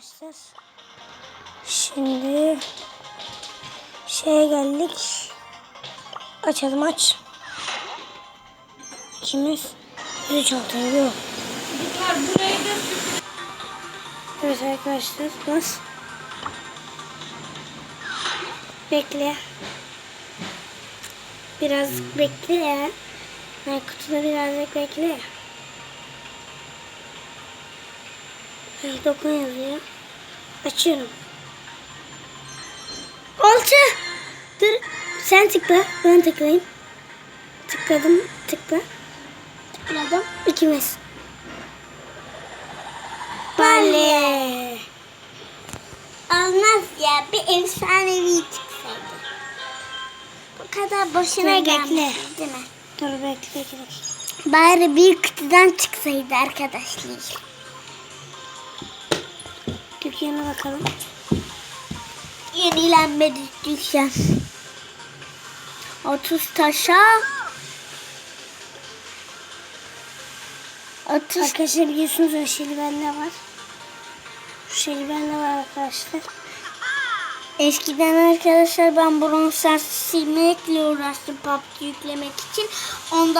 arkadaşlar. Şimdi şeye geldik. Açalım aç. İkimiz üç altın yok. Evet arkadaşlar bas. Bekle. Biraz bekle ya. Yani kutuda birazcık bekle. Ay, dokun yazıyor. Açıyorum. Altı. Dur. Sen tıkla. Ben tıklayayım. Tıkladım. Tıkla. Tıkladım. İkimiz. Bale. Olmaz ya bir efsanevi çıksaydı. Bu kadar boşuna Dur, bekle. gelmiş değil mi? Dur bekle. bekle. Bari bir kutudan çıksaydı arkadaşlar. Dükkana bakalım. Yenilenmedi dükkan. 30 taşa 30 Arkadaşlar biliyorsunuz öyle şeyli bende var. Şu şeyli bende var arkadaşlar. Eskiden arkadaşlar ben bronzer silmekle uğraştım PUBG yüklemek için. Ondan